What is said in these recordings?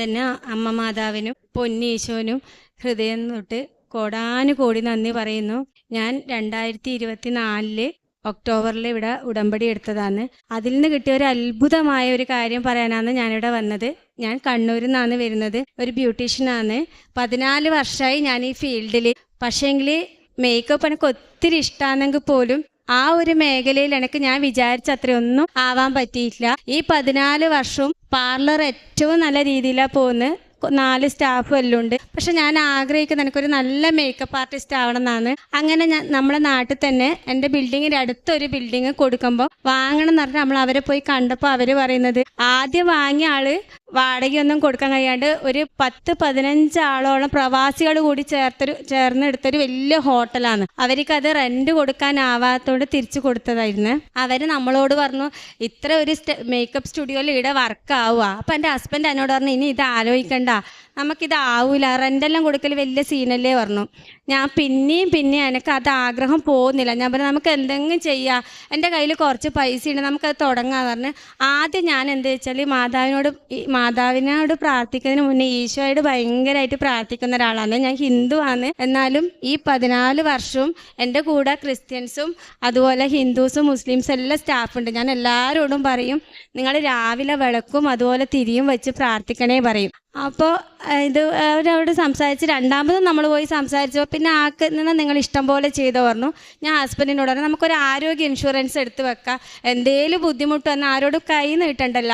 തന്നെ അമ്മ മാതാവിനും പൊന്നീശോനും ഹൃദയം തൊട്ട് കോടാനുകോടി നന്ദി പറയുന്നു. ഞാൻ രണ്ടായിരത്തി ഇരുപത്തി നാലിൽ ഒക്ടോബറിൽ ഇവിടെ ഉടമ്പടി എടുത്തതാണ്. അതിൽ നിന്ന് കിട്ടിയ ഒരു അത്ഭുതമായ ഒരു കാര്യം പറയാനാണ് ഞാനിവിടെ വന്നത്. ഞാൻ കണ്ണൂരിൽ നിന്നാണ് വരുന്നത്. ഒരു ബ്യൂട്ടീഷ്യനാണ് പതിനാല് വർഷമായി ഞാൻ ഈ ഫീൽഡിൽ പക്ഷേങ്കിൽ മേക്കപ്പ് എനിക്ക് ഒത്തിരി ഇഷ്ടമാണെങ്കിൽ പോലും ആ ഒരു മേഖലയിൽ എനിക്ക് ഞാൻ വിചാരിച്ച അത്രയൊന്നും ആവാൻ പറ്റിയിട്ടില്ല. ഈ പതിനാല് വർഷവും പാർലർ ഏറ്റവും നല്ല രീതിയിലാണ് പോകുന്നത് നാല് സ്റ്റാഫ് എല്ലാം ഉണ്ട്. പക്ഷെ ഞാൻ ആഗ്രഹിക്കുന്നത് എനിക്കൊരു നല്ല മേക്കപ്പ് ആർട്ടിസ്റ്റ് ആവണം എന്നാണ് അങ്ങനെ ഞാൻ നമ്മുടെ നാട്ടിൽ തന്നെ എന്റെ ബിൽഡിങ്ങിന്റെ അടുത്തൊരു ബിൽഡിങ് കൊടുക്കുമ്പോൾ വാങ്ങണം എന്ന് പറഞ്ഞാൽ നമ്മൾ അവരെ പോയി കണ്ടപ്പോൾ അവർ പറയുന്നത് ആദ്യം വാങ്ങിയ ആൾ വാടകയൊന്നും കൊടുക്കാൻ കഴിയാണ്ട് ഒരു പത്ത് പതിനഞ്ച് ആളോളം പ്രവാസികൾ കൂടി ചേർത്തൊരു ചേർന്നെടുത്തൊരു വലിയ ഹോട്ടലാണ്. അവർക്ക് അത് റെന്റ് കൊടുക്കാനാവാത്തോണ്ട് തിരിച്ചു കൊടുത്തതായിരുന്നു. അവർ നമ്മളോട് പറഞ്ഞു ഇത്ര ഒരു മേക്കപ്പ് സ്റ്റുഡിയോയിൽ ഇവിടെ വർക്ക് ആവുക. അപ്പൊ എന്റെ ഹസ്ബൻഡ് എന്നോട് പറഞ്ഞു ഇനി ഇത് ആലോചിക്കണ്ട. നമുക്കിത് ആവൂല റെന്റെല്ലാം കൊടുക്കൽ വലിയ സീനല്ലേ പറഞ്ഞു. ഞാൻ പിന്നെയും പിന്നെയും എനിക്ക് അത് ആഗ്രഹം പോകുന്നില്ല ഞാൻ പറഞ്ഞു നമുക്ക് എന്തെങ്കിലും ചെയ്യാം. എന്റെ കയ്യിൽ കുറച്ച് പൈസ ഉണ്ട് നമുക്കത് തുടങ്ങാൻ പറഞ്ഞ് ആദ്യം ഞാൻ എന്താ വെച്ചാൽ മാതാവിനോട് മാതാവിനോട് പ്രാർത്ഥിക്കുന്നതിന് മുന്നേ ഈശോയോട് ഭയങ്കരമായിട്ട് പ്രാർത്ഥിക്കുന്ന ഒരാളാണ്. ഞാൻ ഹിന്ദു ആണ്. എന്നാലും ഈ പതിനാല് വർഷവും എന്റെ കൂടെ ക്രിസ്ത്യൻസും അതുപോലെ ഹിന്ദുസും മുസ്ലിംസും എല്ലാം സ്റ്റാഫുണ്ട്. ഞാൻ എല്ലാവരോടും പറയും നിങ്ങൾ രാവിലെ വിളക്കും അതുപോലെ തിരിയും വെച്ച് പ്രാർത്ഥിക്കണേ പറയും. അപ്പോൾ ഇത് അവരവിടെ സംസാരിച്ച് രണ്ടാമതും നമ്മൾ പോയി സംസാരിച്ചു പിന്നെ ആക്കുന്ന നിങ്ങൾ ഇഷ്ടം പോലെ ചെയ്തു പറഞ്ഞു. ഞാൻ ഹസ്ബൻഡിനോട് പറഞ്ഞു നമുക്കൊരു ആരോഗ്യ ഇൻഷുറൻസ് എടുത്ത് വെക്കാം. എന്തേലും ബുദ്ധിമുട്ട് വന്നാൽ ആരോടും കൈ നീട്ടണ്ടല്ല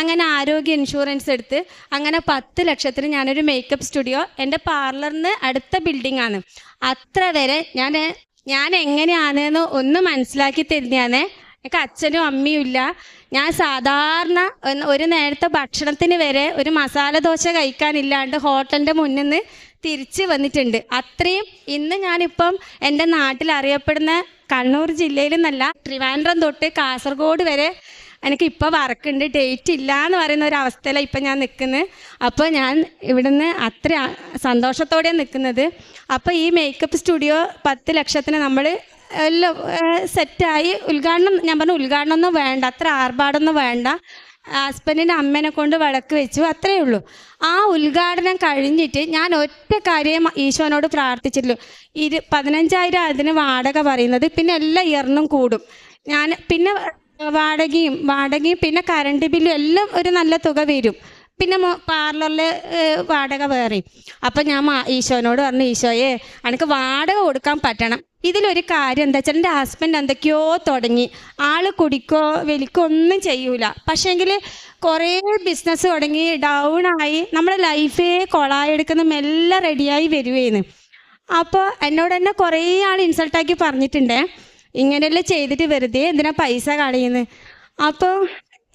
അങ്ങനെ ആരോഗ്യ ഇൻഷുറൻസ് എടുത്ത് അങ്ങനെ പത്ത് ലക്ഷത്തിന് ഞാനൊരു മേക്കപ്പ് സ്റ്റുഡിയോ എന്റെ പാർലറിന് അടുത്ത ബിൽഡിംഗ് ആണ്. അത്ര വരെ ഞാൻ ഞാൻ എങ്ങനെയാണെന്ന് ഒന്ന് മനസ്സിലാക്കി തരുന്നതാണ് എനിക്ക് അച്ഛനും അമ്മയും ഇല്ല. ഞാൻ സാധാരണ ഒരു നേരത്തെ ഭക്ഷണത്തിന് വരെ ഒരു മസാല ദോശ കഴിക്കാനില്ലാണ്ട് ഹോട്ടലിന്റെ മുന്നിൽ നിന്ന് തിരിച്ച് വന്നിട്ടുണ്ട്. അത്രയും ഇന്ന് ഞാനിപ്പം എന്റെ നാട്ടിൽ അറിയപ്പെടുന്ന കണ്ണൂർ ജില്ലയിൽ നിന്നല്ല ട്രിവാൻഡ്രം തൊട്ട് കാസർഗോഡ് വരെ എനിക്ക് ഇപ്പോൾ വർക്കുണ്ട് ഡേറ്റ് ഇല്ല എന്ന് പറയുന്ന ഒരു അവസ്ഥയിലാണ് ഇപ്പം ഞാൻ നിൽക്കുന്നത് അപ്പോൾ ഞാൻ ഇവിടുന്ന് അത്ര സന്തോഷത്തോടെയാണ് നിൽക്കുന്നത്. അപ്പോൾ ഈ മേക്കപ്പ് സ്റ്റുഡിയോ പത്ത് ലക്ഷത്തിന് നമ്മൾ എല്ലാം സെറ്റായി. ഉദ്ഘാടനം ഞാൻ പറഞ്ഞു ഉദ്ഘാടനം ഒന്നും വേണ്ട അത്ര ആർഭാടൊന്നും വേണ്ട. ഹസ്ബൻഡിന്റെ അമ്മേനെ കൊണ്ട് വിളക്ക് വെച്ചു അത്രയേ ഉള്ളൂ. ആ ഉദ്ഘാടനം കഴിഞ്ഞിട്ട് ഞാൻ ഒറ്റ കാര്യം ഈശോനോട് പ്രാർത്ഥിച്ചിട്ടുള്ളൂ. ഇരു പതിനഞ്ചായിരം അതിന് വാടക പറയുന്നത് പിന്നെ എല്ലാ ഇയറിനും കൂടും. ഞാൻ പിന്നെ വാടകയും വാടകയും പിന്നെ കറണ്ട് ബില്ലും എല്ലാം ഒരു നല്ല തുക വരും. പിന്നെ പാർലറിൽ വാടക വേറെ അപ്പം ഞാൻ ഈശോനോട് പറഞ്ഞു ഈശോയെ എനിക്ക് വാടക കൊടുക്കാൻ പറ്റണം. ഇതിലൊരു കാര്യം എന്താ വെച്ചാൽ എന്റെ ഹസ്ബൻഡ് എന്തൊക്കെയോ തുടങ്ങി. ആൾ കുടിക്കോ വലിക്കോ ഒന്നും ചെയ്യൂല. പക്ഷേങ്കിൽ കുറേ ബിസിനസ് തുടങ്ങി ഡൗൺ ആയി. നമ്മുടെ ലൈഫേ കൊളായെടുക്കുന്ന മെല്ലെ റെഡിയായി വരുവേന്ന് അപ്പോൾ എന്നോട് തന്നെ കുറേ ആൾ ഇൻസൾട്ടാക്കി പറഞ്ഞിട്ടുണ്ട്. ഇങ്ങനെയല്ലേ ചെയ്തിട്ട് വെറുതെ എന്തിനാ പൈസ കളയുന്നത് അപ്പോൾ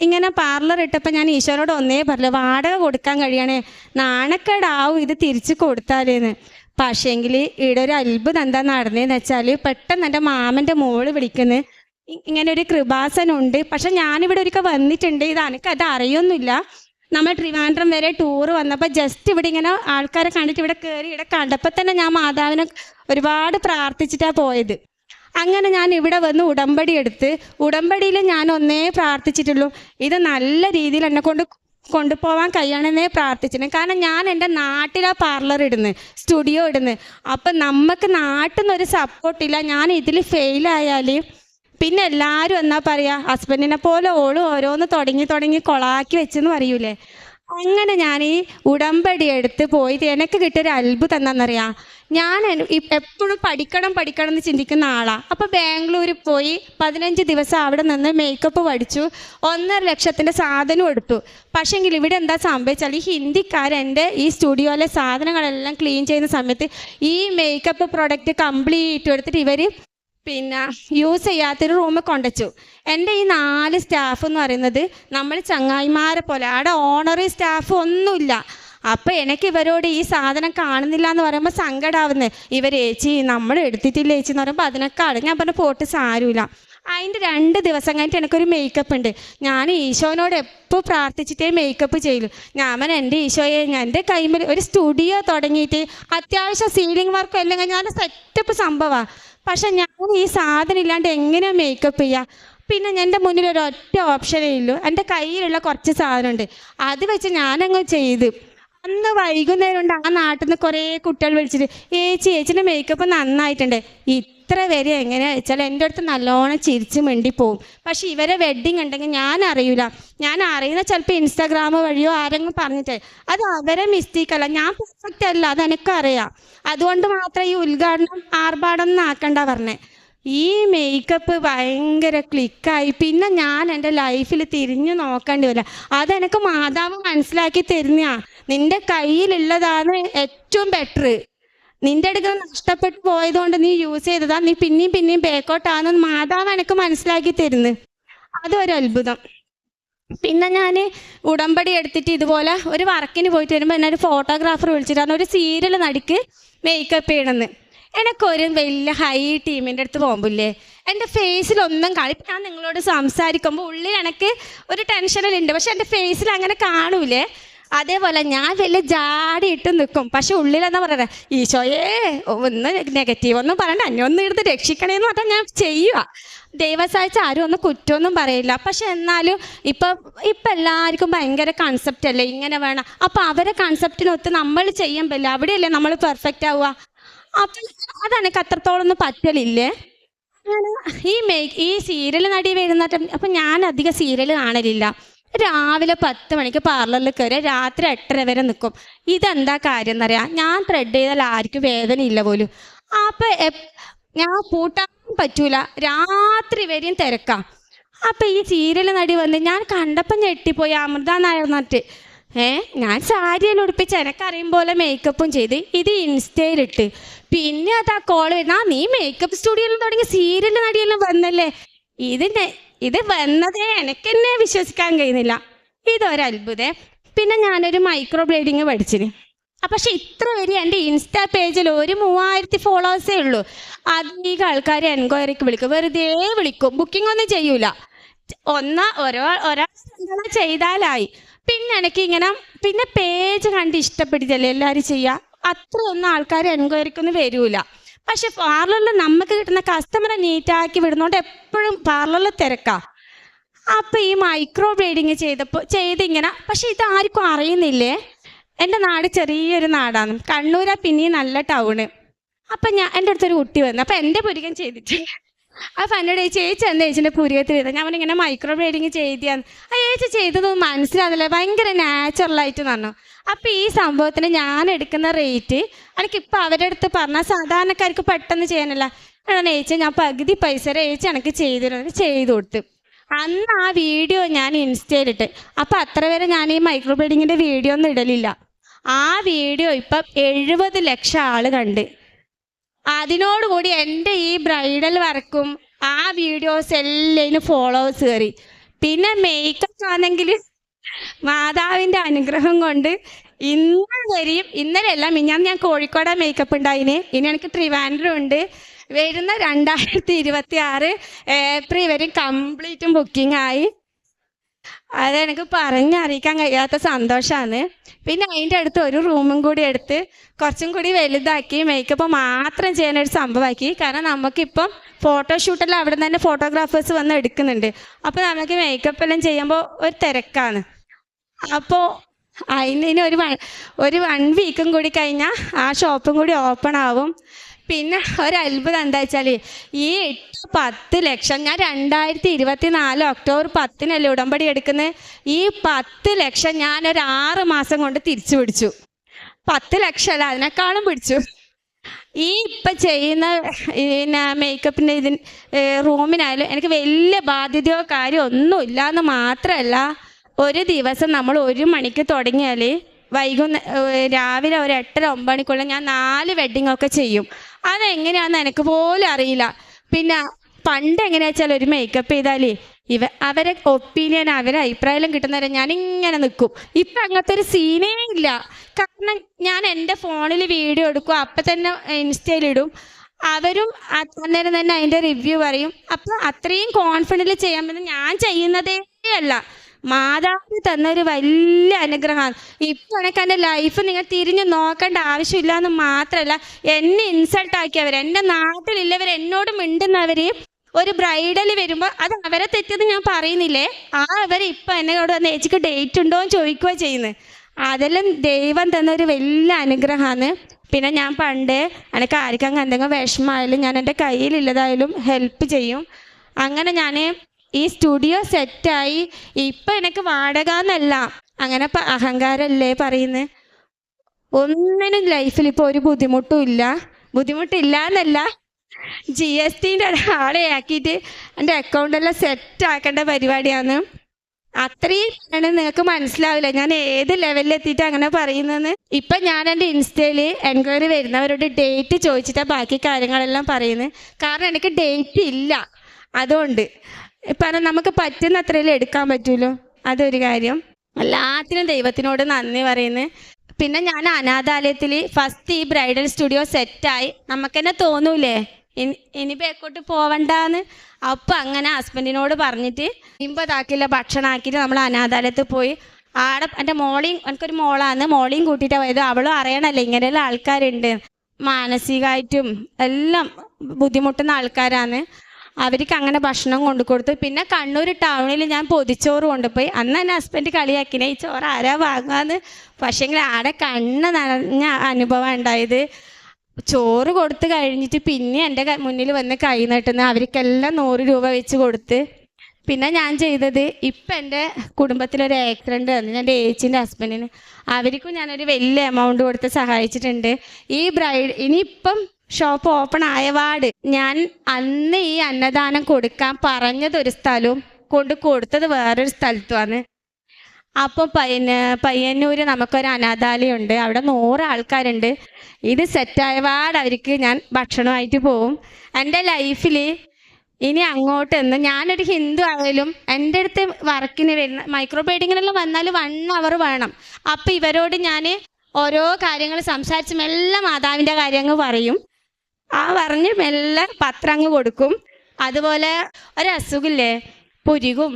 ഇങ്ങനെ പാർലർ ഇട്ടപ്പോൾ ഞാൻ ഈശോനോട് ഒന്നേ പറഞ്ഞു വാടക കൊടുക്കാൻ കഴിയണേ? നാണക്കേടാവും ഇത് തിരിച്ച് കൊടുത്താലേന്ന്. പക്ഷേങ്കിൽ ഇവിടെ ഒരു അത്ഭുതം എന്താ നടന്നതെന്ന് വെച്ചാൽ പെട്ടെന്ന് എന്റെ മാമന്റെ മോൾ വിളിക്കുന്നു. ഇങ്ങനെ ഒരു കൃപാസനുണ്ട് പക്ഷെ ഞാനിവിടെ ഒരിക്കൽ വന്നിട്ടുണ്ട്. ഇത് എനിക്ക് അത് അറിയൊന്നുമില്ല. നമ്മൾ ട്രിവാൻഡ്രം വരെ ടൂർ വന്നപ്പോൾ ജസ്റ്റ് ഇവിടെ ഇങ്ങനെ ആൾക്കാരെ കണ്ടിട്ട് ഇവിടെ കയറി ഇവിടെ കണ്ടപ്പോൾ തന്നെ ഞാൻ മാതാവിനെ ഒരുപാട് പ്രാർത്ഥിച്ചിട്ടാണ് പോയത്. അങ്ങനെ ഞാൻ ഇവിടെ വന്ന് ഉടമ്പടി എടുത്ത് ഉടമ്പടിയിൽ ഞാൻ ഒന്നേ പ്രാർത്ഥിച്ചിട്ടുള്ളൂ. ഇത് നല്ല രീതിയിൽ എന്നെ കൊണ്ട് കൊണ്ടുപോകാൻ കഴിയണമെന്നേ പ്രാർത്ഥിച്ചിട്ടുണ്ട് കാരണം ഞാൻ എന്റെ നാട്ടിലാ പാർലർ ഇടുന്നത് സ്റ്റുഡിയോ ഇടുന്നത് അപ്പം നമുക്ക് നാട്ടിൽ നിന്നൊരു സപ്പോർട്ടില്ല ഞാൻ ഇതിൽ ഫെയിലായാൽ പിന്നെ എല്ലാവരും എന്നാ പറയുക ഹസ്ബൻഡിനെ പോലെ ഓളും ഓരോന്ന് തുടങ്ങി തുടങ്ങി കൊളാക്കി വെച്ചെന്ന് പറയൂലേ? അങ്ങനെ ഞാൻ ഈ ഉടമ്പടി എടുത്ത് പോയിട്ട് എനിക്ക് കിട്ടിയൊരു അത്ഭുതം എന്താണെന്നറിയാം ഞാൻ എപ്പോഴും പഠിക്കണം പഠിക്കണം എന്ന് ചിന്തിക്കുന്ന ആളാണ് അപ്പോൾ ബാംഗ്ലൂരിൽ പോയി പതിനഞ്ച് ദിവസം അവിടെ നിന്ന് മേക്കപ്പ് പഠിച്ചു. ഒന്നര ലക്ഷത്തിന്റെ സാധനം എടുത്തു. പക്ഷേങ്കിൽ ഇവിടെ എന്താ സംഭവിച്ചാൽ ഈ ഹിന്ദിക്കാർ എന്റെ ഈ സ്റ്റുഡിയോയിലെ സാധനങ്ങളെല്ലാം ക്ലീൻ ചെയ്യുന്ന സമയത്ത് ഈ മേക്കപ്പ് പ്രൊഡക്റ്റ് കംപ്ലീറ്റ് എടുത്തിട്ട് ഇവർ പിന്നെ യൂസ് ചെയ്യാത്തൊരു റൂമിൽ കൊണ്ടുവച്ചു. എന്റെ ഈ നാല് സ്റ്റാഫ് എന്ന് പറയുന്നത് നമ്മൾ ചങ്ങായിമാരെ പോലെ. അവിടെ ഓണറി സ്റ്റാഫ് ഒന്നുമില്ല. അപ്പം എനിക്ക് ഇവരോട് ഈ സാധനം കാണുന്നില്ല എന്ന് പറയുമ്പോൾ സങ്കടാവുന്നത് ഇവർ ഏച്ചി നമ്മൾ എടുത്തിട്ടില്ല ഏച്ചി എന്ന് പറയുമ്പോൾ അതിനേക്കാൾ ഞാൻ പറഞ്ഞ പോട്ട് സാരമില്ല. അതിന്റെ രണ്ട് ദിവസം കഴിഞ്ഞിട്ട് എനിക്കൊരു മേക്കപ്പ് ഉണ്ട്. ഞാൻ ഈശോനോട് എപ്പോൾ പ്രാർത്ഥിച്ചിട്ടേ മേക്കപ്പ് ചെയ്യലു ഞാൻ എന്റെ ഈശോയെ എന്റെ കൈമിൽ ഒരു സ്റ്റുഡിയോ തുടങ്ങിയിട്ട് അത്യാവശ്യം സീലിംഗ് വർക്കും എല്ലാം ഞാൻ സെറ്റപ്പ് സംഭവമാണ് പക്ഷെ ഞാൻ ഈ സാധനം ഇല്ലാണ്ട് എങ്ങനെയാ മേക്കപ്പ് ചെയ്യുക പിന്നെ എന്റെ മുന്നിൽ ഒരു ഒറ്റ ഓപ്ഷനേ ഉള്ളൂ. എന്റെ കയ്യിലുള്ള കുറച്ച് സാധനമുണ്ട്. അത് വെച്ച് ഞാനങ്ങ് ചെയ്ത്. അന്ന് വൈകുന്നേരം ഉണ്ട് ആ നാട്ടിൽ നിന്ന് കുറേ കുട്ടികൾ വിളിച്ചിട്ട് ഏച്ചി ചേച്ചിന്റെ മേക്കപ്പ് നന്നായിട്ടുണ്ട്. ഇത്ര പേര് എങ്ങനെയാ വെച്ചാൽ എന്റെ അടുത്ത് നല്ലോണം ചിരിച്ച് മിണ്ടി പോവും പക്ഷെ ഇവരെ വെഡ്ഡിങ് ഉണ്ടെങ്കിൽ ഞാൻ അറിയില്ല ഞാൻ അറിയുന്ന ചിലപ്പോൾ ഇൻസ്റ്റാഗ്രാം വഴിയോ ആരെങ്കിലും പറഞ്ഞിട്ട് അത് അവരെ മിസ്റ്റേക്ക് അല്ല. ഞാൻ പെർഫെക്റ്റ് അല്ല അത് എനിക്കറിയാം. അതുകൊണ്ട് മാത്രം ഈ ഉദ്ഘാടനം ആർഭാടം എന്നാക്കണ്ട പറഞ്ഞേ. ഈ മേക്കപ്പ് ഭയങ്കര ക്ലിക്കായി പിന്നെ ഞാൻ എന്റെ ലൈഫിൽ തിരിഞ്ഞു നോക്കേണ്ടി വരില്ല. അതെനിക്ക് മാതാവ് മനസ്സിലാക്കി തരുന്നയാ. നിന്റെ കയ്യിലുള്ളതാണ് ഏറ്റവും ബെറ്റർ നിന്റെ അടുക്കൽ നഷ്ടപ്പെട്ടു പോയതുകൊണ്ട് നീ യൂസ് ചെയ്തതാ. നീ പിന്നെയും പിന്നെയും ബേക്കോട്ടാണെന്ന് മാതാവ് എനിക്ക് മനസ്സിലാക്കി തരുന്നു. അതൊരു അത്ഭുതം. പിന്നെ ഞാൻ ഉടമ്പടി എടുത്തിട്ട് ഇതുപോലെ ഒരു വർക്കിന് പോയിട്ട് വരുമ്പോൾ എന്നെ ഒരു ഫോട്ടോഗ്രാഫർ വിളിച്ചിട്ടാണ് ഒരു സീരിയൽ നടിക്ക് മേക്കപ്പ് ചെയ്യണമെന്ന്. എനക്കൊരു വലിയ ഹൈ ടീമിന്റെ അടുത്ത് പോകുമ്പില്ലേ എന്റെ ഫേസിലൊന്നും കാണി ഞാൻ നിങ്ങളോട് സംസാരിക്കുമ്പോൾ ഉള്ളിൽ എനിക്ക് ഒരു ടെൻഷനിലുണ്ട് പക്ഷെ എന്റെ ഫേസിൽ അങ്ങനെ കാണൂലേ. അതേപോലെ ഞാൻ വലിയ ജാടി ഇട്ട് നിൽക്കും പക്ഷെ ഉള്ളിലെന്നാ പറയുന്നത് ഈശോയേ ഒന്ന് നെഗറ്റീവ് ഒന്നും പറയണ്ട. എന്നെ ഒന്ന് എടുത്ത് രക്ഷിക്കണേന്ന് പറഞ്ഞാൽ ഞാൻ ചെയ്യുക ദൈവസായിച്ച് ആരും ഒന്നും കുറ്റമൊന്നും പറയില്ല. പക്ഷെ എന്നാലും ഇപ്പം ഇപ്പം എല്ലാവർക്കും ഭയങ്കര കൺസെപ്റ്റ് അല്ലേ? ഇങ്ങനെ വേണം. അപ്പം അവരെ കൺസെപ്റ്റിനൊത്ത് നമ്മൾ ചെയ്യുമ്പോൾ അവിടെയല്ലേ നമ്മൾ പെർഫെക്റ്റ് ആവുക? അപ്പം അതാണ് അത്രത്തോളം ഒന്നും പറ്റലില്ലേ? ഈ മേക്ക് ഈ സീരിയൽ നടി വരുന്ന അപ്പം ഞാൻ അധികം സീരിയൽ കാണലില്ല. രാവിലെ പത്ത് മണിക്ക് പാർലറിൽ കയറി രാത്രി എട്ടര വരെ നിൽക്കും ഇതെന്താ കാര്യം എന്നറിയാം ഞാൻ ത്രെഡ് ചെയ്താൽ ആർക്കും വേദനയില്ല പോലും. അപ്പം ഞാൻ പൂട്ടാൻ പറ്റൂല. രാത്രി വരെയും തിരക്കാം. അപ്പം ഈ സീരിയൽ നടി വന്ന് ഞാൻ കണ്ടപ്പം ഞെട്ടിപ്പോയി. അമൃത നായർന്നിട്ട് ഏ? ഞാൻ സാരിയെല്ലാം ഉടുപ്പിച്ച് എനക്കറിയും പോലെ മേക്കപ്പും ചെയ്ത് ഇത് ഇൻസ്റ്റയിലിട്ട് പിന്നെ അത് ആ കോൾ വരുന്ന നീ മേക്കപ്പ് സ്റ്റുഡിയോയിൽ തുടങ്ങി സീരിയൽ നടിയെല്ലാം വന്നല്ലേ? ഇതിന്റെ ഇത് വന്നതേ എനിക്ക് തന്നെ വിശ്വസിക്കാൻ കഴിയുന്നില്ല. ഇതൊരത്ഭുതം പിന്നെ ഞാനൊരു മൈക്രോ ബ്ലേഡിങ് പഠിച്ചിന്. പക്ഷെ ഇത്ര വരെ എന്റെ ഇൻസ്റ്റാ പേജിൽ ഒരു മൂവായിരത്തി ഫോളോവേഴ്സേ ഉള്ളൂ. അധികം ആൾക്കാർ എൻക്വയറിക്ക് വിളിക്കും. വെറുതെ വിളിക്കും. ബുക്കിംഗ് ഒന്നും ചെയ്യൂല. ഒന്ന ഓരോ ഒരാൾ ചെയ്താലായി. പിന്നെ എനിക്ക് ഇങ്ങനെ പിന്നെ പേജ് കണ്ട് ഇഷ്ടപ്പെട്ടില്ലേ എല്ലാവരും ചെയ്യുക അത്രയൊന്നും ആൾക്കാർ എൻക്വയറിക്കൊന്നും വരൂല. പക്ഷെ പാർലറിൽ നമുക്ക് കിട്ടുന്ന കസ്റ്റമറെ നീറ്റാക്കി വിടുന്നോണ്ട് എപ്പോഴും പാർലറിൽ തിരക്കാ. അപ്പൊ ഈ മൈക്രോ ബ്ലേഡിങ് ചെയ്തപ്പോൾ ചെയ്തിങ്ങനെ പക്ഷെ ഇത് ആർക്കും അറിയുന്നില്ലേ? എന്റെ നാട് ചെറിയൊരു നാടാണ്. കണ്ണൂരാ പിന്നെയും നല്ല ടൗണ് അപ്പൊ ഞാൻ എന്റെ അടുത്തൊരു കുട്ടി വന്നു അപ്പൊ എന്റെ പുരികൻ ചെയ്തിട്ട് അപ്പൊ എന്നോട് ചേച്ചി ചേച്ചി എന്താ ചേച്ചിന്റെ പുരികത്തിൽ ചെയ്തത് ഞാൻ ഇങ്ങനെ മൈക്രോ ബ്ലേഡിങ് ചെയ്തിയാന്ന്. ആ ചേച്ചി ചെയ്തതൊന്നും മനസ്സിലാകുന്നില്ല ഭയങ്കര നാച്ചുറലായിട്ട് പറഞ്ഞു അപ്പം ഈ സംഭവത്തിന് ഞാൻ എടുക്കുന്ന റേറ്റ് എനിക്കിപ്പോൾ അവരുടെ അടുത്ത് പറഞ്ഞാൽ സാധാരണക്കാർക്ക് പെട്ടെന്ന് ചെയ്യാനല്ല. എന്നാണ് ചേച്ചി ഞാൻ പകുതി പൈസ ചേച്ചി എനിക്ക് ചെയ്തു തരുന്നത് ചെയ്തു കൊടുത്തു. അന്ന് ആ വീഡിയോ ഞാൻ ഇൻസ്റ്റയിലിട്ട്. അപ്പം അത്ര വരെ ഞാൻ ഈ മൈക്രോ ബ്ലേഡിങ്ങിന്റെ വീഡിയോ ഒന്നും ഇടലില്ല. ആ വീഡിയോ ഇപ്പം എഴുപത് ലക്ഷം ആൾ കണ്ട്. അതിനോടുകൂടി എന്റെ ഈ ബ്രൈഡൽ വർക്കും ആ വീഡിയോസ് എല്ലാം ഫോളോവേഴ്സ് കയറി പിന്നെ മേക്കപ്പ് ആണെങ്കിൽ മാതാവിന്റെ അനുഗ്രഹം കൊണ്ട് ഇന്ന് വരെയും ഇന്നലെയല്ല മിഞ്ഞാന്ന് ഞാൻ കോഴിക്കോട് മേക്കപ്പ് ഉണ്ടായിന് ഇനി എനിക്ക് ട്രിവാൻഡ്രം ഉണ്ട്. വരുന്ന രണ്ടായിരത്തി ഇരുപത്തി ആറ് ഏപ്രിൽ വരെ കംപ്ലീറ്റും ബുക്കിംഗ് ആയി. അതെനിക്ക് പറഞ്ഞറിയിക്കാൻ കഴിയാത്ത സന്തോഷമാണ് പിന്നെ അതിന്റെ അടുത്ത് ഒരു റൂമും കൂടി എടുത്ത് കുറച്ചും കൂടി വലുതാക്കി മേക്കപ്പ് മാത്രം ചെയ്യാനൊരു സംഭവമാക്കി. കാരണം നമുക്കിപ്പം ഫോട്ടോഷൂട്ടെല്ലാം അവിടെ തന്നെ ഫോട്ടോഗ്രാഫേഴ്സ് വന്ന് എടുക്കുന്നുണ്ട്. അപ്പോൾ നമുക്ക് മേക്കപ്പ് എല്ലാം ചെയ്യുമ്പോൾ ഒരു തിരക്കാണ്. അപ്പോൾ അതിന് ഒരു വൺ ഒരു വൺ വീക്കും കൂടി കഴിഞ്ഞാൽ ആ ഷോപ്പും കൂടി ഓപ്പൺ ആവും. പിന്നെ ഒരത്ഭുതം എന്താ വെച്ചാൽ ഈ എട്ട് പത്ത് ലക്ഷം ഞാൻ രണ്ടായിരത്തി ഇരുപത്തി നാല് ഒക്ടോബർ പത്തിനല്ലേ ഉടമ്പടി എടുക്കുന്നത് ഈ പത്ത് ലക്ഷം ഞാൻ ഒരു ആറ് മാസം കൊണ്ട് തിരിച്ചു പിടിച്ചു. പത്ത് ലക്ഷം അല്ല അതിനേക്കാളും പിടിച്ചു. ഈ ഇപ്പം ചെയ്യുന്ന പിന്നെ മേക്കപ്പിന്റെ ഇതിന് റൂമിനായാലും എനിക്ക് വലിയ ബാധ്യതയോ കാര്യമോ ഒന്നും ഇല്ലാന്ന് മാത്രമല്ല ഒരു ദിവസം നമ്മൾ ഒരു മണിക്ക് തുടങ്ങിയാൽ വൈകുന്ന രാവിലെ ഒരു എട്ടര ഒമ്പത് മണിക്കുള്ള ഞാൻ നാല് വെഡ്ഡിംഗ് ഒക്കെ ചെയ്യും. അതെങ്ങനെയാണെന്ന് എനിക്ക് പോലും അറിയില്ല. പിന്നെ പണ്ട് എങ്ങനെയാ വെച്ചാൽ ഒരു മേക്കപ്പ് ചെയ്താലേ ഇവ അവരെ ഒപ്പീനിയൻ അവരെ അഭിപ്രായം കിട്ടുന്നവരെ ഞാൻ ഇങ്ങനെ നിൽക്കും ഇപ്പം അങ്ങനത്തെ ഒരു സീനേ ഇല്ല. കാരണം ഞാൻ എന്റെ ഫോണിൽ വീഡിയോ എടുക്കും അപ്പൊ തന്നെ ഇൻസ്റ്റയിലിടും അവരും അന്നേരം തന്നെ അതിന്റെ റിവ്യൂ പറയും. അപ്പൊ അത്രയും കോൺഫിഡന്റ് ചെയ്യാൻ പറ്റുന്ന ഞാൻ ചെയ്യുന്നതേ അല്ല. മാതാവ് തന്നൊരു വലിയ അനുഗ്രഹമാണ്. ഇപ്പൊ എനിക്ക് എന്റെ ലൈഫ് നിങ്ങൾ തിരിഞ്ഞു നോക്കേണ്ട ആവശ്യമില്ല എന്ന് മാത്രമല്ല എന്നെ ഇൻസൾട്ട് ആക്കിയവർ എന്റെ നാട്ടിലുള്ളവർ എന്നോട് മിണ്ടുന്നവര് ഒരു ബ്രൈഡൽ വരുമ്പോൾ അത് അവരെ തെറ്റെന്ന് ഞാൻ പറയുന്നില്ലേ? ആ അവർ ഇപ്പൊ എന്നോട് വന്ന് ചേച്ചിക്ക് ഡേറ്റ് ഉണ്ടോ? എന്ന് ചോദിക്കുക ചെയ്യുന്നത് അതെല്ലാം ദൈവം തന്നൊരു വലിയ അനുഗ്രഹമാണ്. പിന്നെ ഞാൻ പണ്ട് എനിക്ക് ആർക്കും എന്തെങ്കിലും വിഷമമായാലും ഞാൻ എന്റെ കയ്യിലുള്ളതായാലും ഹെൽപ്പ് ചെയ്യും. അങ്ങനെ ഞാൻ ഈ സ്റ്റുഡിയോ സെറ്റായി. ഇപ്പം എനിക്ക് വാടക എന്നല്ല അങ്ങനെ അഹങ്കാരമല്ലേ പറയുന്നത് ഒന്നിനും ലൈഫിൽ ഇപ്പോൾ ഒരു ബുദ്ധിമുട്ടും ഇല്ല. ബുദ്ധിമുട്ടില്ല എന്നല്ല ജി എസ് ടിന്റെ ആളെ ആക്കിയിട്ട് എന്റെ അക്കൗണ്ടെല്ലാം സെറ്റ് ആക്കേണ്ട പരിപാടിയാണ്. അത്രയും നിങ്ങൾക്ക് മനസ്സിലാവില്ല. ഞാൻ ഏത് ലെവലിൽ എത്തിയിട്ട് അങ്ങനെ പറയുന്നതെന്ന് ഇപ്പം ഞാൻ എന്റെ ഇൻസ്റ്റയിൽ എൻക്വയറി വരുന്നവരോട് ഡേറ്റ് ചോദിച്ചിട്ടാണ് ബാക്കി കാര്യങ്ങളെല്ലാം പറയുന്നത് കാരണം എനിക്ക് ഡേറ്റ് ഇല്ല. അതുകൊണ്ട് ഇപ്പം നമുക്ക് പറ്റുന്ന അത്രയിൽ എടുക്കാൻ പറ്റുമല്ലോ അതൊരു കാര്യം. എല്ലാത്തിനും ദൈവത്തിനോട് നന്ദി പറയുന്നു. പിന്നെ ഞാൻ അനാഥാലയത്തിൽ ഫസ്റ്റ് ഈ ബ്രൈഡൽ സ്റ്റുഡിയോ സെറ്റായി. നമുക്ക് തന്നെ തോന്നൂലേ ഇനി എക്കോട്ട് പോവണ്ടാന്ന്? അപ്പം അങ്ങനെ ഹസ്ബൻഡിനോട് പറഞ്ഞിട്ട് ഇമ്പതാക്കില്ല ഭക്ഷണം ആക്കിയിട്ട് നമ്മൾ അനാഥാലയത്തിൽ പോയി. ആടെ എന്റെ മോളിയും എനിക്കൊരു മോളാണ് മോളിയും കൂട്ടിയിട്ടാണ് പോയത്. അവളും അറിയണല്ലോ ഇങ്ങനെയുള്ള ആൾക്കാരുണ്ട്. മാനസികമായിട്ടും എല്ലാം ബുദ്ധിമുട്ടുന്ന ആൾക്കാരാണ് അവർക്ക് അങ്ങനെ ഭക്ഷണം കൊണ്ടു കൊടുത്തു പിന്നെ കണ്ണൂർ ടൗണിൽ ഞാൻ പൊതിച്ചോറ് കൊണ്ടുപോയി. അന്ന് എന്റെ ഹസ്ബൻഡ് കളിയാക്കിനെ ഈ ചോറ് ആരാ വാങ്ങാന്ന്? പക്ഷേങ്കിൽ ആടെ കണ്ണ് നനഞ്ഞ അനുഭവം ഉണ്ടായത്. ചോറ് കൊടുത്ത് കഴിഞ്ഞിട്ട് പിന്നെ എന്റെ മുന്നിൽ വന്ന് കൈ നീട്ടുന്ന അവർക്കെല്ലാം നൂറ് രൂപ വെച്ച് കൊടുത്ത്. പിന്നെ ഞാൻ ചെയ്തത് ഇപ്പം എന്റെ കുടുംബത്തിലൊരു ആക്സിഡന്റ് വന്നു. എന്റെ ഏച്ചിന്റെ ഹസ്ബൻഡിന് അവർക്കും ഞാനൊരു വലിയ എമൗണ്ട് കൊടുത്ത് സഹായിച്ചിട്ടുണ്ട്. ഈ ബ്രൈഡ് ഇനിയിപ്പം ഷോപ്പ് ഓപ്പൺ ആയപാട്. ഞാൻ അന്ന് ഈ അന്നദാനം കൊടുക്കാൻ പറഞ്ഞതൊരു സ്ഥലവും കൊണ്ട് കൊടുത്തത് വേറൊരു സ്ഥലത്തുമാണ് അപ്പോൾ പയ്യന് പയ്യന്നൂര് നമുക്കൊരു അനാഥാലയമുണ്ട് അവിടെ നൂറ് ആൾക്കാരുണ്ട്. ഇത് സെറ്റായപാട് അവർക്ക് ഞാൻ ഭക്ഷണമായിട്ട് പോവും. എന്റെ ലൈഫിൽ ഇനി അങ്ങോട്ട് എന്ന് ഞാനൊരു ഹിന്ദു ആയാലും എന്റെ അടുത്ത് വർക്കിന് വരുന്ന മൈക്രോ ബ്ലേഡിങ്ങിനെല്ലാം വന്നാൽ വൺ അവർ വേണം. അപ്പം ഇവരോട് ഞാൻ ഓരോ കാര്യങ്ങൾ സംസാരിച്ചും എല്ലാം മാതാവിന്റെ കാര്യങ്ങൾ പറയും. ആ പറഞ്ഞ് മെല്ലെ പത്രം അങ്ങ് കൊടുക്കും. അതുപോലെ ഒരസുഖില്ലേ? പുരികും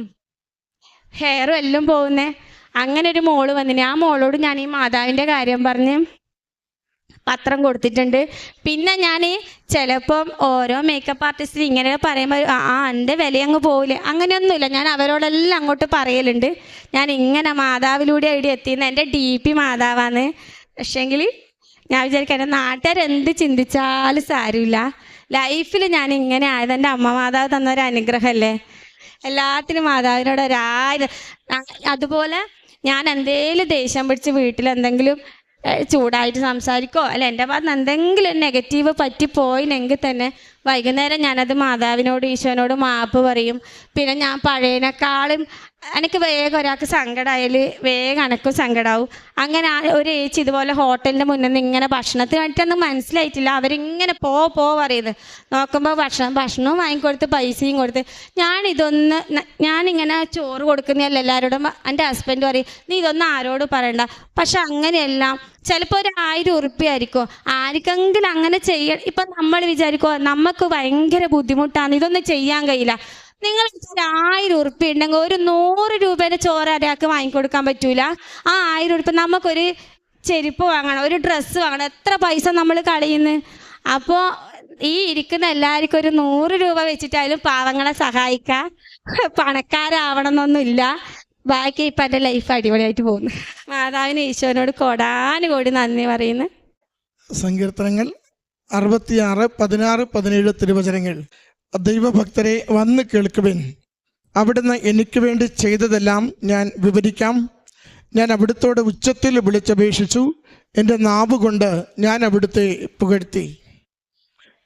ഹെയറും എല്ലാം പോകുന്നേ. അങ്ങനെ ഒരു മോൾ വന്നിന്. ആ മോളോട് ഞാൻ ഈ മാതാവിന്റെ കാര്യം പറഞ്ഞ് പത്രം കൊടുത്തിട്ടുണ്ട്. പിന്നെ ഞാൻ ചിലപ്പം ഓരോ മേക്കപ്പ് ആർട്ടിസ്റ്റ് ഇങ്ങനെ പറയുമ്പോൾ ആ എന്റെ വില അങ്ങ് പോവില്ലേ? അങ്ങനെയൊന്നുമില്ല. ഞാൻ അവരോടെല്ലാം അങ്ങോട്ട് പറയലുണ്ട്. ഞാൻ ഇങ്ങനെ മാതാവിലൂടെ ഇവിടെ എത്തിയെന്ന്. എന്റെ ഡി പി മാതാവാണ്. പക്ഷേങ്കിൽ ഞാൻ വിചാരിക്കാം എന്റെ നാട്ടുകാരെന്ത് ചിന്തിച്ചാലും സാരമില്ല. ലൈഫിൽ ഞാൻ ഇങ്ങനെ ആയത് എന്റെ അമ്മ മാതാവ് തന്നൊരു അനുഗ്രഹമല്ലേ? എല്ലാത്തിനും മാതാവിനോട് ഒരായിരം അതുപോലെ ഞാൻ എന്തേലും ദേഷ്യം പിടിച്ച് വീട്ടിൽ എന്തെങ്കിലും ചൂടായിട്ട് സംസാരിക്കോ അല്ല എന്റെ ഭാഗത്ത് എന്തെങ്കിലും നെഗറ്റീവ് പറ്റിപ്പോയിനെങ്കിൽ തന്നെ വൈകുന്നേരം ഞാനത് മാതാവിനോട് ഈശോനോട് മാപ്പ് പറയും. പിന്നെ ഞാൻ പഴയതിനേക്കാളും എനിക്ക് വേഗം ഒരാൾക്ക് സങ്കടമായാൽ വേഗം എനക്കും സങ്കടമാവും അങ്ങനെ ഒരു ഏച്ചി ഇതുപോലെ ഹോട്ടലിന്റെ മുന്നിൽ നിന്ന് ഇങ്ങനെ ഭക്ഷണത്തിന് വേണ്ടിയിട്ടൊന്നും മനസ്സിലായിട്ടില്ല. അവരിങ്ങനെ പോ പോ പറയുന്നത് നോക്കുമ്പോൾ ഭക്ഷണം ഭക്ഷണവും വാങ്ങിക്കൊടുത്ത് പൈസയും കൊടുത്ത്. ഞാനിതൊന്ന് ഞാനിങ്ങനെ ചോറ് കൊടുക്കുന്നതല്ല എല്ലാവരോടും എന്റെ ഹസ്ബൻഡ് പറയും നീ ഇതൊന്നും ആരോടും പറയണ്ട. പക്ഷെ അങ്ങനെയല്ല ചിലപ്പോൾ ഒരു ആയിരം ഉറുപ്പ്യായിരിക്കും. ആർക്കെങ്കിലും അങ്ങനെ ചെയ്യ ഇപ്പം നമ്മൾ വിചാരിക്കുമോ നമുക്ക് ഭയങ്കര ബുദ്ധിമുട്ടാണ്. ഇതൊന്നും ചെയ്യാൻ കഴിയില്ല. നിങ്ങൾ ആയിരം ഉറുപ്പ്യ ഉണ്ടെങ്കിൽ ഒരു നൂറ് രൂപേന്റെ ചോറ് ഒരാൾക്ക് വാങ്ങിക്കൊടുക്കാൻ പറ്റൂല. ആ ആയിരം ഉറുപ്പ്യ നമുക്കൊരു ചെരുപ്പ് വാങ്ങണം ഒരു ഡ്രസ്സ് വാങ്ങണം. എത്ര പൈസ നമ്മൾ കളയുന്നു? അപ്പോ ഈ ഇരിക്കുന്ന എല്ലാവർക്കും ഒരു നൂറ് രൂപ വെച്ചിട്ടായാലും പാവങ്ങളെ സഹായിക്കാം. പണക്കാരാവണം എന്നൊന്നുമില്ല ബാക്കി ഇപ്പം എന്റെ ലൈഫ് അടിപൊളിയായിട്ട് പോകുന്നു. മാതാവിന് ഈശോനോട് കോടാനുകോടി നന്ദി പറയുന്നു. സങ്കീർത്തനങ്ങൾ അറുപത്തിയാറ് പതിനാറ് പതിനേഴ് തിരുവചനങ്ങൾ. ദൈവഭക്തരെ വന്ന് കേൾക്കുവിൻ. അവിടുന്ന് എനിക്ക് വേണ്ടി ചെയ്തതെല്ലാം ഞാൻ വിവരിക്കാം. ഞാൻ അവിടുത്തോട് ഉച്ചത്തിൽ വിളിച്ചപേക്ഷിച്ചു. എന്റെ നാവ് കൊണ്ട് ഞാൻ അവിടുത്തെ പുകഴ്ത്തി.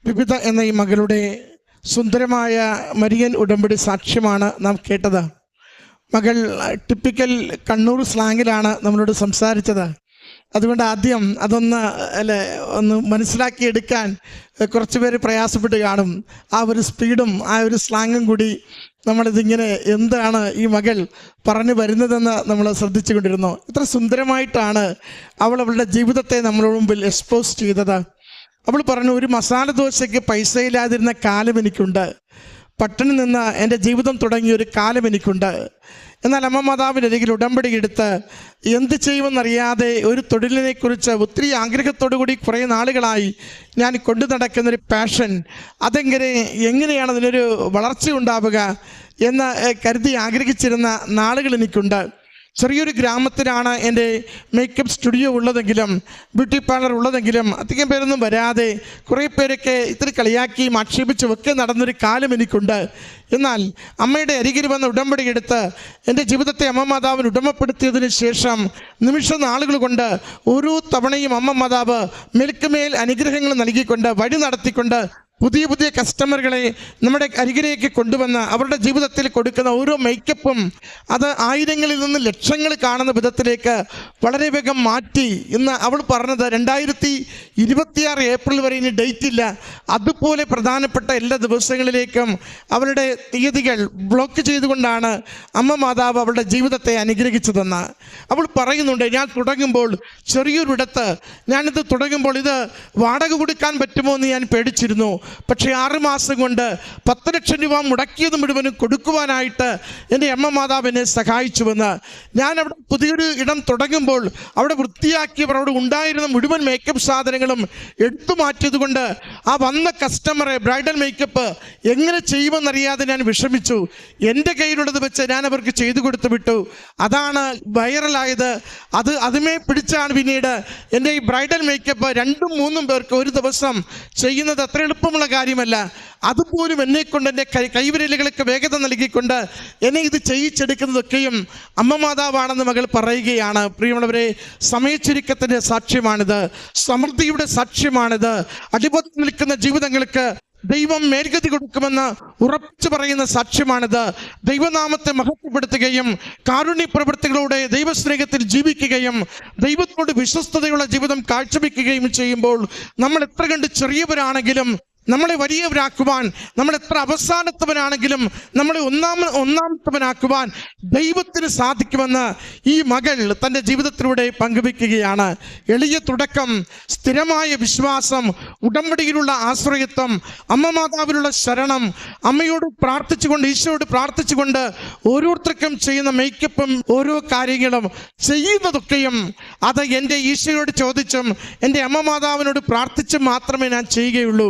വിവിധ എന്ന ഈ മകളുടെ സുന്ദരമായ മരിയൻ ഉടമ്പടി സാക്ഷ്യമാണ് നാം കേട്ടത്. മകൾ ടിപ്പിക്കൽ കണ്ണൂർ സ്ലാങ്ങിലാണ് നമ്മളോട് സംസാരിച്ചത്. അതുകൊണ്ട് ആദ്യം അതൊന്ന് അല്ലെ ഒന്ന് മനസ്സിലാക്കിയെടുക്കാൻ കുറച്ചുപേർ കുറച്ച് പേര് പ്രയാസപ്പെട്ട് കാണും. ആ ഒരു സ്പീഡും ആ ഒരു സ്ലാങ്ങും കൂടി നമ്മളിതിങ്ങനെ എന്താണ് ഈ മകൾ പറഞ്ഞു വരുന്നതെന്ന് നമ്മൾ ശ്രദ്ധിച്ചു കൊണ്ടിരുന്നു. ഇത്ര സുന്ദരമായിട്ടാണ് അവൾ അവളുടെ ജീവിതത്തെ നമ്മുടെ മുമ്പിൽ എക്സ്പോസ് ചെയ്തത്. അവൾ പറഞ്ഞു ഒരു മസാല ദോശയ്ക്ക് പൈസ ഇല്ലാതിരുന്ന കാലം എനിക്കുണ്ട്. പട്ടണി നിന്ന് എന്റെ ജീവിതം തുടങ്ങിയ ഒരു കാലം എനിക്കുണ്ട്. എന്നാൽ അമ്മ മാതാവിനരികിൽ ഉടമ്പടി എടുത്ത് എന്ത് ചെയ്യുമെന്നറിയാതെ ഒരു തൊഴിലിനെക്കുറിച്ച് ഒത്തിരി ആഗ്രഹത്തോടു കൂടി കുറേ നാളുകളായി ഞാൻ കൊണ്ടു നടക്കുന്നൊരു പാഷൻ അതെങ്ങനെ എങ്ങനെയാണ് അതിനൊരു വളർച്ച ഉണ്ടാവുക എന്ന് കരുതി ആഗ്രഹിച്ചിരുന്ന നാളുകൾ എനിക്കുണ്ട്. ചെറിയൊരു ഗ്രാമത്തിലാണ് എന്റെ മേക്കപ്പ് സ്റ്റുഡിയോ ഉള്ളതെങ്കിലും ബ്യൂട്ടി പാർലർ ഉള്ളതെങ്കിലും അധികം പേരൊന്നും വരാതെ കുറേ പേരൊക്കെ ഇത്തിരി കളിയാക്കിയും ആക്ഷേപിച്ചും ഒക്കെ നടന്നൊരു കാലം എനിക്കുണ്ട്. എന്നാൽ അമ്മയുടെ അരികിൽ വന്ന ഉടമ്പടി എടുത്ത് എന്റെ ജീവിതത്തെ അമ്മ മാതാവിന് ഉടമപ്പെടുത്തിയതിന് ശേഷം നിമിഷ നാളുകൾ കൊണ്ട് ഓരോ തവണയും അമ്മ മാതാവ് മേൽക്കുമേൽ അനുഗ്രഹങ്ങൾ നൽകിക്കൊണ്ട് വഴി നടത്തിക്കൊണ്ട് പുതിയ പുതിയ കസ്റ്റമറുകളെ നമ്മുടെ അരികിലേക്ക് കൊണ്ടുവന്ന് അവരുടെ ജീവിതത്തിൽ കൊടുക്കുന്ന ഓരോ മേക്കപ്പും അത് ആയിരങ്ങളിൽ നിന്ന് ലക്ഷങ്ങൾ കാണുന്ന വിധത്തിലേക്ക് വളരെ വേഗം മാറ്റി ഇന്ന് അവൾ പറഞ്ഞത് രണ്ടായിരത്തി ഇരുപത്തിയാറ് ഏപ്രിൽ വരെ ഇനി ഡേറ്റ് ഇല്ല. അതുപോലെ പ്രധാനപ്പെട്ട എല്ലാ ദിവസങ്ങളിലേക്കും അവരുടെ തീയതികൾ ബ്ലോക്ക് ചെയ്തുകൊണ്ടാണ് അമ്മ മാതാവ് അവളുടെ ജീവിതത്തെ അനുഗ്രഹിച്ചതെന്ന് അവൾ പറയുന്നുണ്ട്. ഞാൻ തുടങ്ങുമ്പോൾ ചെറിയൊരിടത്ത് ഞാനിത് തുടങ്ങുമ്പോൾ ഇത് വാടക കൊടുക്കാൻ പറ്റുമോ എന്ന് ഞാൻ പേടിച്ചിരുന്നു. പക്ഷേ ആറുമാസം കൊണ്ട് പത്ത് ലക്ഷം രൂപ മുടക്കിയത് മുഴുവനും കൊടുക്കുവാനായിട്ട് എന്റെ അമ്മ മാതാവ് എന്നെ സഹായിച്ചുവെന്ന് ഞാൻ അവിടെ പുതിയൊരു ഇടം തുടങ്ങുമ്പോൾ അവിടെ വൃത്തിയാക്കിയവർ അവിടെ ഉണ്ടായിരുന്ന മുഴുവൻ മേക്കപ്പ് സാധനങ്ങളും എടുത്തു മാറ്റിയത് കൊണ്ട് ആ വന്ന കസ്റ്റമറെ ബ്രൈഡൽ മേക്കപ്പ് എങ്ങനെ ചെയ്യുമെന്നറിയാതെ ഞാൻ വിഷമിച്ചു. എന്റെ കയ്യിലുള്ളത് വെച്ച് ഞാൻ അവർക്ക് ചെയ്തു കൊടുത്തു വിട്ടു. അതാണ് വൈറലായത് അത് അതുമേ പിടിച്ചാണ് പിന്നീട് എന്റെ ഈ ബ്രൈഡൽ മേക്കപ്പ് രണ്ടും മൂന്നും പേർക്ക് ഒരു ദിവസം ചെയ്യുന്നത് അത്ര എളുപ്പമുള്ള കാര്യമല്ല. അതുപോലും എന്നെ കൊണ്ട് എന്റെ കൈ കൈവിരലുകൾക്ക് വേഗത നൽകിക്കൊണ്ട് എന്നെ ഇത് ചെയ്യിച്ചെടുക്കുന്നതൊക്കെയും അമ്മ മാതാവാണെന്ന് മകൾ പറയുകയാണ്. പ്രിയമുള്ളവരെ സമയച്ചുരുക്കത്തിന്റെ സാക്ഷ്യമാണിത്. സമൃദ്ധിയുടെ സാക്ഷ്യമാണിത്. അടിപൊളി നിൽക്കുന്ന ജീവിതങ്ങൾക്ക് ദൈവം മേൽഗതി കൊടുക്കുമെന്ന് ഉറപ്പിച്ചു പറയുന്ന സാക്ഷ്യമാണിത്. ദൈവനാമത്തെ മഹത്വപ്പെടുത്തുകയും കാരുണ്യ പ്രവൃത്തികളോടെ ദൈവസ്നേഹത്തിൽ ജീവിക്കുകയും ദൈവത്തോട് വിശ്വസ്തതയുള്ള ജീവിതം കാഴ്ചവെക്കുകയും ചെയ്യുമ്പോൾ നമ്മൾ എത്ര കണ്ട് ചെറിയവരാണെങ്കിലും നമ്മളെ വലിയവരാക്കുവാൻ നമ്മൾ എത്ര അവസാനത്തവനാണെങ്കിലും നമ്മളെ ഒന്നാമ ഒന്നാമത്തവനാക്കുവാൻ ദൈവത്തിന് സാധിക്കുമെന്ന് ഈ മകൾ തന്റെ ജീവിതത്തിലൂടെ പങ്കുവെക്കുകയാണ് എളിയ തുടക്കം സ്ഥിരമായ വിശ്വാസം ഉടമ്പടിയിലുള്ള ആശ്രയത്വം അമ്മ മാതാവിലുള്ള ശരണം അമ്മയോട് പ്രാർത്ഥിച്ചുകൊണ്ട് ഈശോയോട് പ്രാർത്ഥിച്ചുകൊണ്ട് ഓരോരുത്തർക്കും ചെയ്യുന്ന മേക്കപ്പും ഓരോ കാര്യങ്ങളും ചെയ്യുന്നതൊക്കെയും അത് എന്റെ ഈശോയോട് ചോദിച്ചും എന്റെ അമ്മ മാതാവിനോട് പ്രാർത്ഥിച്ചും മാത്രമേ ഞാൻ ചെയ്യുകയുള്ളൂ.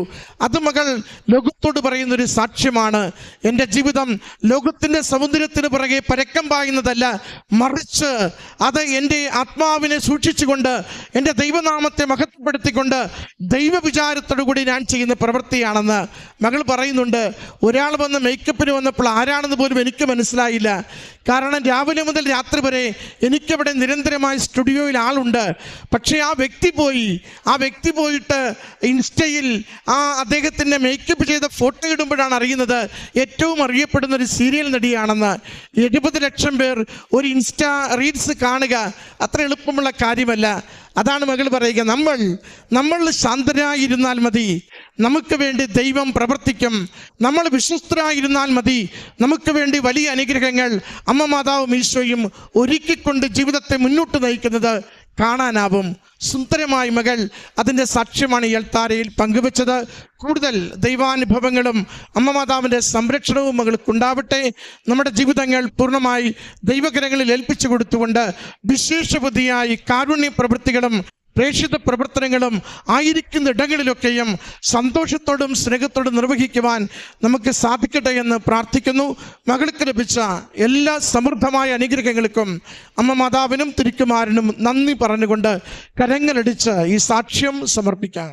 അത് മകൾ ലോകത്തോട് പറയുന്നൊരു സാക്ഷ്യമാണ്. എന്റെ ജീവിതം ലോകത്തിന്റെ സമുദ്രത്തിന് പുറകെ പരക്കം പായുന്നതല്ല. മറിച്ച് അത് എന്റെ ആത്മാവിനെ സൂക്ഷിച്ചുകൊണ്ട് എന്റെ ദൈവനാമത്തെ മഹത്വപ്പെടുത്തിക്കൊണ്ട് ദൈവവിചാരത്തോടു കൂടി ഞാൻ ചെയ്യുന്ന പ്രവൃത്തിയാണെന്ന് മകൾ പറയുന്നുണ്ട്. ഒരാൾ വന്ന് മേക്കപ്പിന് വന്നപ്പോൾ ആരാണെന്ന് പോലും എനിക്ക് മനസ്സിലായില്ല. കാരണം രാവിലെ മുതൽ രാത്രി വരെ എനിക്കവിടെ നിരന്തരമായി സ്റ്റുഡിയോയിൽ ആളുണ്ട്. പക്ഷേ ആ വ്യക്തി പോയി. ആ വ്യക്തി പോയിട്ട് ഇൻസ്റ്റയിൽ ആ അദ്ദേഹത്തിന്റെ മേക്കപ്പ് ചെയ്ത ഫോട്ടോ ഇടുമ്പോഴാണ് അറിയുന്നത് ഏറ്റവും അറിയപ്പെടുന്ന ഒരു സീരിയൽ നടിയാണെന്ന്. എഴുപത് ലക്ഷം പേർ ഒരു ഇൻസ്റ്റാ റീൽസ് കാണുക അത്ര എളുപ്പമുള്ള കാര്യമല്ല. അതാണ് മകൾ പറയുക നമ്മൾ നമ്മൾ ശാന്തരായിരുന്നാൽ മതി. നമുക്ക് വേണ്ടി ദൈവം പ്രവർത്തിക്കും. നമ്മൾ വിശ്വസ്തരായിരുന്നാൽ മതി. നമുക്ക് വേണ്ടി വലിയ അനുഗ്രഹങ്ങൾ അമ്മ മാതാവും ഈശോയും ഒരുക്കിക്കൊണ്ട് ജീവിതത്തെ മുന്നോട്ട് നയിക്കുന്നത് കാണാനാവും. സുന്ദരമായി മകൾ അതിന്റെ സാക്ഷ്യമാണ് ഈ അൾത്താരയിൽ പങ്കുവച്ചത്. കൂടുതൽ ദൈവാനുഭവങ്ങളും അമ്മ മാതാവിന്റെ സംരക്ഷണവും മകൾക്കുണ്ടാവട്ടെ. നമ്മുടെ ജീവിതങ്ങൾ പൂർണമായി ദൈവകരങ്ങളിൽ ഏൽപ്പിച്ചു കൊടുത്തുകൊണ്ട് വിശേഷബുദ്ധിയായി കാരുണ്യ പ്രവൃത്തികളും പ്രേക്ഷിത പ്രവർത്തനങ്ങളും ആയിരിക്കുന്ന ഇടങ്ങളിലൊക്കെയും സന്തോഷത്തോടും സ്നേഹത്തോടും നിർവഹിക്കുവാൻ നമുക്ക് സാധിക്കട്ടെ എന്ന് പ്രാർത്ഥിക്കുന്നു. മകൾക്ക് ലഭിച്ച എല്ലാ സമൃദ്ധമായ അനുഗ്രഹങ്ങൾക്കും അമ്മ മാതാവിനും തിരുക്കുമാരനും നന്ദി പറഞ്ഞുകൊണ്ട് കരങ്ങളടിച്ച് ഈ സാക്ഷ്യം സമർപ്പിക്കാം.